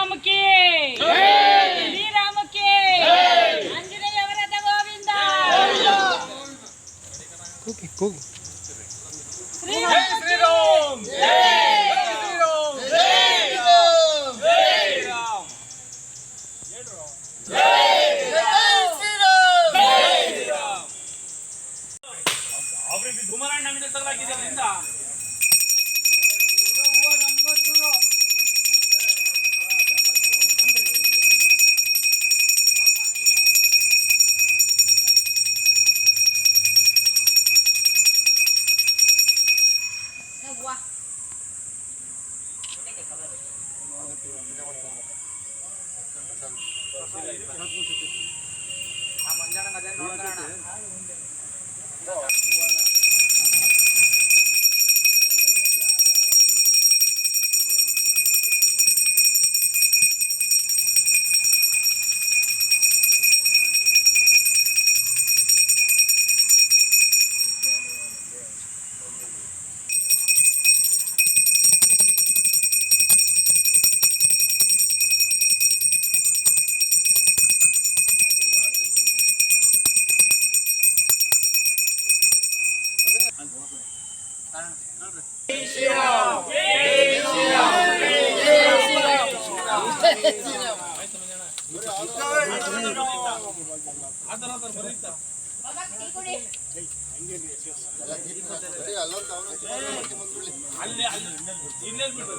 శ్రీరాముకి శ్రీరాముకి ఆంజనేయ వ్రత గోవింద శ్రీరామ్ ಅವರಿಗೆ ದುಮರಣ್ಣ ತಲಾಗಿದೆ ఆ మంజానం అదే ಅಲ್ಲಿ ಅಲ್ಲಿ ಇಲ್ಲೇ ಬಿಡು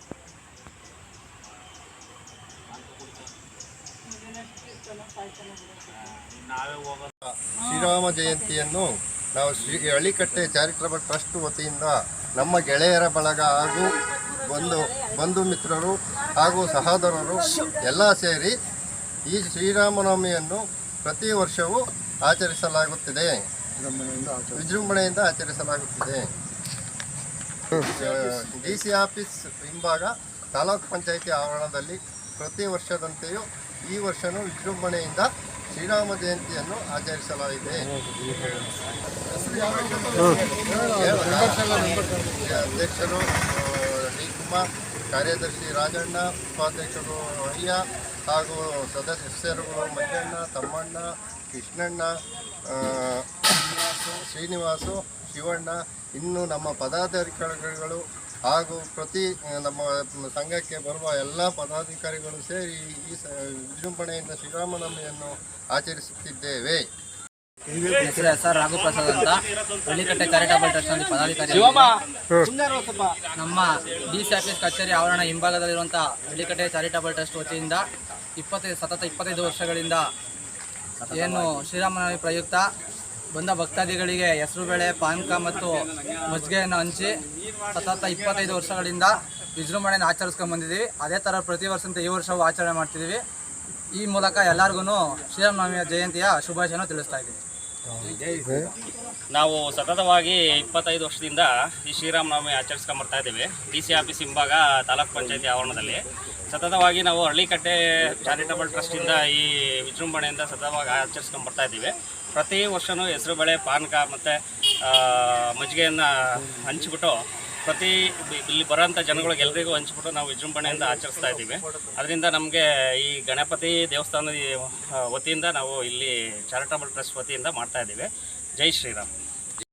ಶ್ರೀರಾಮ ಜಯಂತಿಯನ್ನು ನಾವು ಶ್ರೀ ಹಳ್ಳಿಕಟ್ಟೆ ಚಾರಿಟಬಲ್ ಟ್ರಸ್ಟ್ ವತಿಯಿಂದ ನಮ್ಮ ಗೆಳೆಯರ ಬಳಗ ಹಾಗೂ ಬಂಧು ಬಂಧು ಮಿತ್ರರು ಹಾಗೂ ಸಹೋದರರು ಎಲ್ಲ ಸೇರಿ ಈ ಶ್ರೀರಾಮನವಮಿಯನ್ನು ಪ್ರತಿ ವರ್ಷವೂ ಆಚರಿಸಲಾಗುತ್ತಿದೆ. ವಿಜೃಂಭಣೆಯಿಂದ ಆಚರಿಸಲಾಗುತ್ತಿದೆ. ಡಿ ಸಿ ಆಫೀಸ್ ಹಿಂಭಾಗ ತಾಲೂಕು ಪಂಚಾಯಿತಿ ಆವರಣದಲ್ಲಿ ಪ್ರತಿ ವರ್ಷದಂತೆಯೂ ಈ ವರ್ಷವೂ ವಿಜೃಂಭಣೆಯಿಂದ ಶ್ರೀರಾಮ ಜಯಂತಿಯನ್ನು ಆಚರಿಸಲಾಗಿದೆ. ಅಧ್ಯಕ್ಷರು ಡಿ ಕುಮಾರ್, ಕಾರ್ಯದರ್ಶಿ ರಾಜಣ್ಣ, ಉಪಾಧ್ಯಕ್ಷರು ಅಯ್ಯ ಹಾಗೂ ಸದಸ್ಯರುಗಳು ಮಂಜಣ್ಣ, ತಮ್ಮಣ್ಣ, ಕೃಷ್ಣಣ್ಣ ಶ್ರೀನಿವಾಸು, ಶಿವಣ್ಣ, ಇನ್ನು ನಮ್ಮ ಪದಾಧಿಕಾರಿಗಳು ಹಾಗೂ ಪ್ರತಿ ನಮ್ಮ ಸಂಘಕ್ಕೆ ಬರುವ ಎಲ್ಲ ಪದಾಧಿಕಾರಿಗಳು ಸೇರಿ ಈ ಸ- ವಿಜೃಂಭಣೆಯಿಂದ ಶ್ರೀರಾಮನವಮಿಯನ್ನು ಆಚರಿಸುತ್ತಿದ್ದೇವೆ. ಹೆಸರು ಎಸ್ ಆರ್ ರಾಘುಪ್ರಸಾದ್ ಅಂತ. ಹಳ್ಳಿಕಟ್ಟೆ ಚಾರಿಟಬಲ್ ಟ್ರಸ್ಟ್ನಲ್ಲಿ ಪದಾಧಿಕಾರಿ ನಮ್ಮ ಡಿ ಸಿ ಆಫೀಸ್ ಕಚೇರಿ ಆವರಣ ಹಿಂಭಾಗದಲ್ಲಿರುವಂಥ ಹಳ್ಳಿಕಟ್ಟೆ ಚಾರಿಟಬಲ್ ಟ್ರಸ್ಟ್ ವತಿಯಿಂದ ಇಪ್ಪತ್ತೈದು ಸತತ ಇಪ್ಪತ್ತೈದು ವರ್ಷಗಳಿಂದ ಏನು ಶ್ರೀರಾಮನವಮಿ ಪ್ರಯುಕ್ತ ಬಂದ ಭಕ್ತಾದಿಗಳಿಗೆ ಹೆಸರುಬೇಳೆ ಪಾನಕ ಮತ್ತು ಮಜ್ಜಿಗೆಯನ್ನು ಹಂಚಿ ಸತತ ಇಪ್ಪತ್ತೈದು ವರ್ಷಗಳಿಂದ ವಿಜೃಂಭಣೆಯನ್ನು ಆಚರಿಸ್ಕೊಂಡು ಬಂದಿದ್ದೀವಿ. ಅದೇ ಥರ ಪ್ರತಿ ವರ್ಷದಂತೆ ಈ ವರ್ಷವೂ ಆಚರಣೆ ಮಾಡ್ತಿದ್ದೀವಿ. ಈ ಮೂಲಕ ಎಲ್ಲರಿಗೂ ಶ್ರೀರಾಮನವಮಿಯ ಜಯಂತಿಯ ಶುಭಾಶಯನ ತಿಳಿಸ್ತಾ ಇದ್ದೀವಿ ನಾವು ಸತತವಾಗಿ ಇಪ್ಪತ್ತೈದು ವರ್ಷದಿಂದ ಈ ಶ್ರೀರಾಮನವಮಿ ಆಚರಿಸ್ಕೊಂಡ್ ಬರ್ತಾ ಇದ್ದೇವೆ. ಡಿ ಸಿ ಆಫೀಸ್ ಹಿಂಭಾಗ ತಾಲೂಕ್ ಪಂಚಾಯತಿ ಆವರಣದಲ್ಲಿ. ಸತತವಾಗಿ ನಾವು ಹಳ್ಳಿಕಟ್ಟೆ ಚಾರಿಟಬಲ್ ಟ್ರಸ್ಟಿಂದ ಈ ವಿಜೃಂಭಣೆಯಿಂದ ಸತತವಾಗಿ ಆಚರಿಸ್ಕೊಂಡ್ ಬರ್ತಾ ಇದ್ದೀವಿ. ಪ್ರತಿ ವರ್ಷವೂ ಹೆಸರುಬೇಳೆ, ಪಾನಕ ಮತ್ತು ಮಜ್ಜಿಗೆಯನ್ನು ಹಂಚಿಬಿಟ್ಟು ಪ್ರತಿ ಇಲ್ಲಿ ಬರೋಂಥ ಜನಗಳಿಗೆ ಎಲ್ರಿಗೂ ಹಂಚ್ಬಿಟ್ಟು ನಾವು ವಿಜೃಂಭಣೆಯಿಂದ ಆಚರಿಸ್ತಾ ಇದ್ದೀವಿ. ಅದರಿಂದ ನಮಗೆ ಈ ಗಣಪತಿ ದೇವಸ್ಥಾನದ ವತಿಯಿಂದ ನಾವು ಇಲ್ಲಿ ಚಾರಿಟಬಲ್ ಟ್ರಸ್ಟ್ ವತಿಯಿಂದ ಮಾಡ್ತಾ ಇದ್ದೀವಿ. ಜೈ ಶ್ರೀರಾಮ್.